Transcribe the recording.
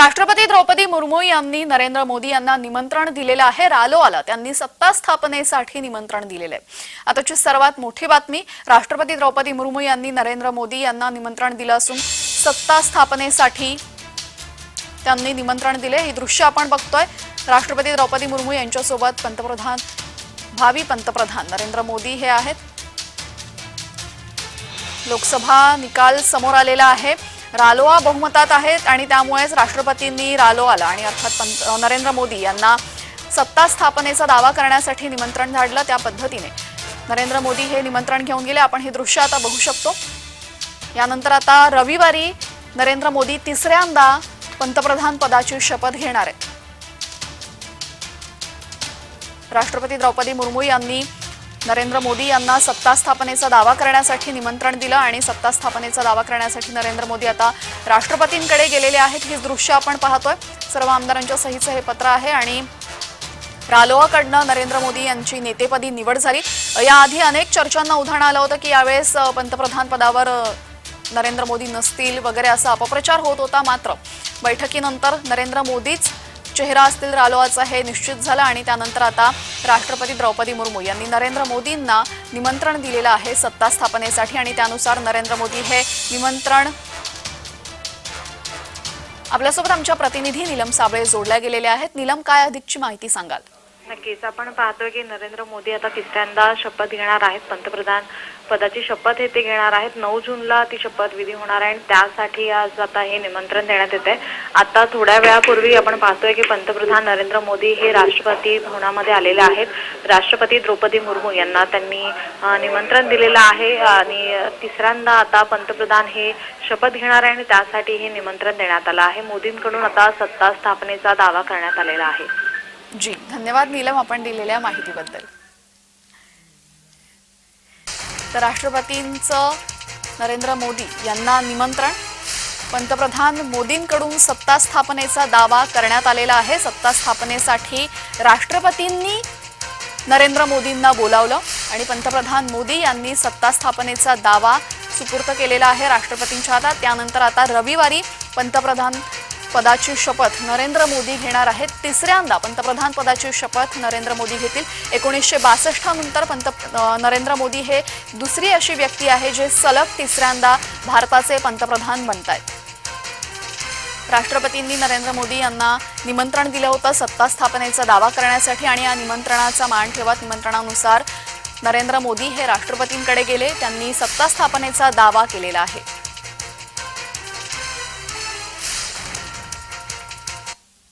राष्ट्रपती द्रौपदी मुर्मू यांनी नरेंद्र मोदी यांना निमंत्रण दिलेलं आहे. रालो आला. त्यांनी सत्ता स्थापनेसाठी निमंत्रण दिलेलं आहे. आताची सर्वात मोठी बातमी राष्ट्रपती द्रौपदी मुर्मू यांनी नरेंद्र मोदी यांना निमंत्रण दिलं असून सत्ता स्थापनेसाठी त्यांनी निमंत्रण दिले. हे दृश्य आपण बघतोय. राष्ट्रपती द्रौपदी मुर्मू यांच्यासोबत पंतप्रधान भावी पंतप्रधान नरेंद्र मोदी हे आहेत. लोकसभा निकाल समोर आलेला आहे. रालोआ बहुमतात आहेत आणि त्यामुळेच राष्ट्रपतींनी रालोआला आणि अर्थात पंत नरेंद्र मोदी यांना सत्ता स्थापनेचा दावा करण्यासाठी निमंत्रण धाडलं त्या पद्धतीने. नरेंद्र मोदी हे निमंत्रण घेऊन गेले. आपण हे दृश्य आता बघू शकतो. यानंतर आता रविवारी नरेंद्र मोदी तिसऱ्यांदा पंतप्रधान पदाची शपथ घेणार आहेत. राष्ट्रपती द्रौपदी मुर्मू यांनी नरेंद्र मोदी यांना सत्ता स्थापनेचा दावा करण्यासाठी निमंत्रण दिलं आणि सत्ता स्थापनेचा दावा करण्यासाठी नरेंद्र मोदी आता राष्ट्रपतींकडे गेलेले आहेत. ही दृश्य आपण पाहतोय. सर्व आमदारांच्या सहीचं हे पत्र आहे आणि रालोआकडनं नरेंद्र मोदी यांची नेतेपदी निवड झाली. याआधी अनेक चर्चांना उधाण आलं होतं की यावेळेस पंतप्रधान पदावर नरेंद्र मोदी नसतील वगैरे असा अपप्रचार होत होता मात्र बैठकीनंतर नरेंद्र मोदीच चेहरा असतील रालोआचा हे निश्चित झालं आणि त्यानंतर आता राष्ट्रपती द्रौपदी मुर्मू यांनी नरेंद्र मोदींना निमंत्रण दिलेलं आहे सत्ता स्थापनेसाठी आणि त्यानुसार नरेंद्र मोदी हे निमंत्रण आपल्यासोबत आमच्या प्रतिनिधी नीलम साबळे जोडल्या गेलेल्या आहेत. नीलम काय अधिकची माहिती सांगाल? नक्कीच. आपण पाहतोय की नरेंद्र मोदी आता तिसऱ्यांदा शपथ घेणार आहेत. पंतप्रधान पदाची शपथ हे ते घेणार आहेत. नऊ जूनला ती शपथ विधी होणार आहे आणि त्यासाठी आज आता हे निमंत्रण देण्यात येत आहे आता थोड्या वेळापूर्वी आपण पाहतोय की पंतप्रधान नरेंद्र मोदी हे राष्ट्रपती भवनामध्ये आलेले आहेत. राष्ट्रपती द्रौपदी मुर्मू यांना त्यांनी निमंत्रण दिलेलं आहे आणि तिसऱ्यांदा आता पंतप्रधान हे शपथ घेणार आहे आणि त्यासाठी हे निमंत्रण देण्यात आलं आहे. मोदींकडून आता सत्ता स्थापनेचा दावा करण्यात आलेला आहे. जी धन्यवाद नीलम आपण दिलेल्या माहितीबद्दल. तर राष्ट्रपतींचं नरेंद्र मोदी यांना निमंत्रण. पंतप्रधान मोदींकडून सत्ता स्थापनेचा दावा करण्यात आलेला आहे. सत्ता स्थापनेसाठी राष्ट्रपतींनी नरेंद्र मोदींना बोलावलं आणि पंतप्रधान मोदी यांनी सत्ता स्थापनेचा दावा सुपूर्त केलेला आहे राष्ट्रपतींच्या हातात. त्यानंतर आता रविवारी पंतप्रधान पदाची शपथ नरेंद्र मोदी घेणार आहेत तिसऱ्यांदा. पंतप्रधान पदाची शपथ नरेंद्र मोदी घेतील. एकोणीसशे बासष्टानंतर पंत नरेंद्र मोदी हे दुसरी अशी व्यक्ती आहे जे सलग तिसऱ्यांदा भारताचे पंतप्रधान बनत आहेत राष्ट्रपतींनी नरेंद्र मोदी यांना निमंत्रण दिलं होतं सत्ता स्थापनेचा दावा करण्यासाठी आणि या निमंत्रणाचा मान ठेवत निमंत्रणानुसार नरेंद्र मोदी हे राष्ट्रपतींकडे गेले. त्यांनी सत्ता स्थापनेचा दावा केलेला आहे.